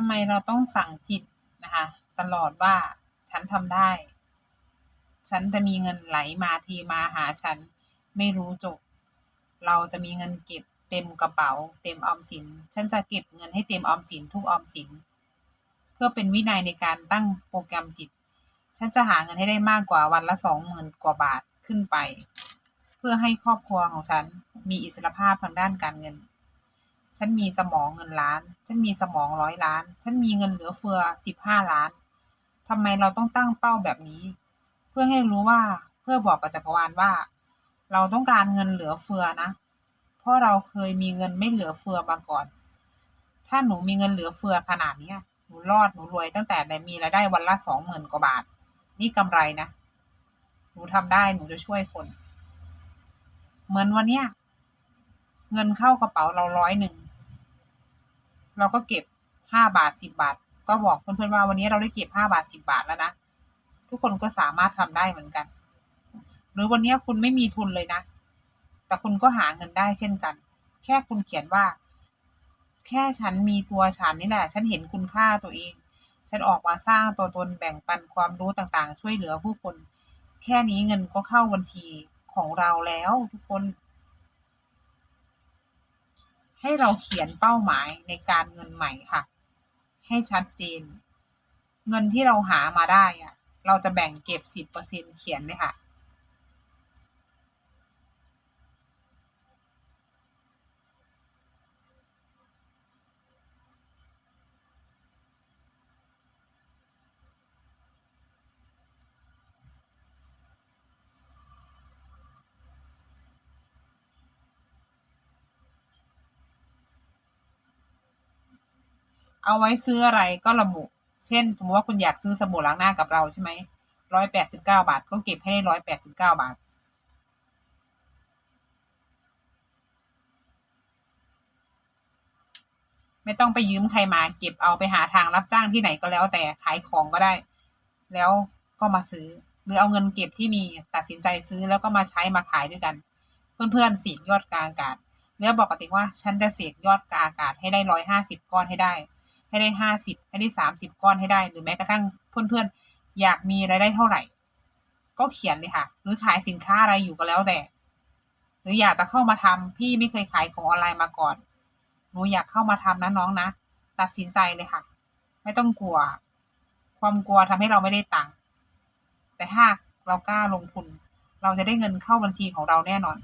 ำไมเราต้องสั่งจิตนะคะตลอดว่าฉันทำได้ ฉันจะมีเงินไหลมาทีมาหาฉันไม่รู้จบ เราจะมีเงินเก็บเต็มกระเป๋า เต็มออมสิน ฉันจะเก็บเงินให้เต็มออมสินทุกออมสิน เพื่อเป็นวินัยในการตั้งโปรแกรมจิต ฉันจะหาเงินให้ได้มากกว่าวันละสองหมื่นกว่าบาทขึ้นไป เพื่อให้ครอบครัวของฉันมีอิสรภาพทางด้านการเงิน ฉันมีสมองเงินล้าน ฉันมีสมองร้อยล้าน ฉันมีเงินเหลือเฟือสิบห้าล้านทำไมเราต้องตั้งเป้าแบบนี้ เพื่อให้รู้ว่าเพื่อบอกกับจักรวาลว่า เราต้องการเงินเหลือเฟือนะ เพราะเราเคยมีเงินไม่เหลือเฟือมาก่อน ถ้าหนูมีเงินเหลือเฟือขนาดนี้หนูรอดหนูรวยตั้งแต่ได้มีรายได้วันละสองหมื่นกว่าบาท นี่กำไรนะ หนูทำได้หนูจะช่วยคน เหมือนวันเนี้ยเงินเข้ากระเป๋าเราร้อยหนึ่ง เราก็เก็บห้าบาทสิบบาท ก็บอกเพื่อนๆว่าวันนี้เราได้เก็บห้าบาทสิบาทแล้วนะ ทุกคนก็สามารถทำได้เหมือนกัน หรือวันนี้คุณไม่มีทุนเลยนะ แต่คุณก็หาเงินได้เช่นกัน แค่คุณเขียนว่า แค่ฉันมีตัวฉันนี่แหละ ฉันเห็นคุณค่าตัวเอง ฉันออกมาสร้างตัวตนแบ่งปันความรู้ต่างๆ ช่วยเหลือผู้คน แค่นี้เงินก็เข้าบัญชีของเราแล้วทุกคน ให้เราเขียนเป้าหมายในการเงินใหม่ค่ะ ให้ชัดเจน เงินที่เราหามาได้อะเราจะแบ่งเก็บสิบเปอร์เซ็นเขียนเลยค่ะ เอาไว้ซื้ออะไรก็ระบุ เช่น สมมติว่าคุณอยากซื้อสบู่ล้างหน้ากับเราใช่ไหมร้อยแปดสิบเก้าบาท ก็เก็บให้ได้ร้อยแปดสิบเก้าบาท ไม่ต้องไปยืมใครมา เก็บเอาไปหาทางรับจ้างที่ไหนก็แล้วแต่ขายของก็ได้ แล้วก็มาซื้อ หรือเอาเงินเก็บที่มีตัดสินใจซื้อแล้วก็มาใช้มาขายด้วยกัน เพื่อนๆเสียยอดกลางอากาศแล้วบอกกับติ๊กว่าฉันจะเสกยอดกลางอากาศให้ได้ร้อยห้าสิบก้อนให้ได้ ให้ได้ห้าสิบให้ได้สามสิบก้อนให้ได้ หรือแม้กระทั่งเพื่อนๆ อยากมีรายได้เท่าไหร่ ก็เขียนเลยค่ะ หรือขายสินค้าอะไรอยู่ก็แล้วแต่ หรืออยากจะเข้ามาทำพี่ไม่เคยขายของออนไลน์มาก่อนหนูอยากเข้ามาทำนะน้องนะ ตัดสินใจเลยค่ะ ไม่ต้องกลัว ความกลัวทำให้เราไม่ได้ตังค์แต่ถ้าเรากล้าลงทุน เราจะได้เงินเข้าบัญชีของเราแน่นอน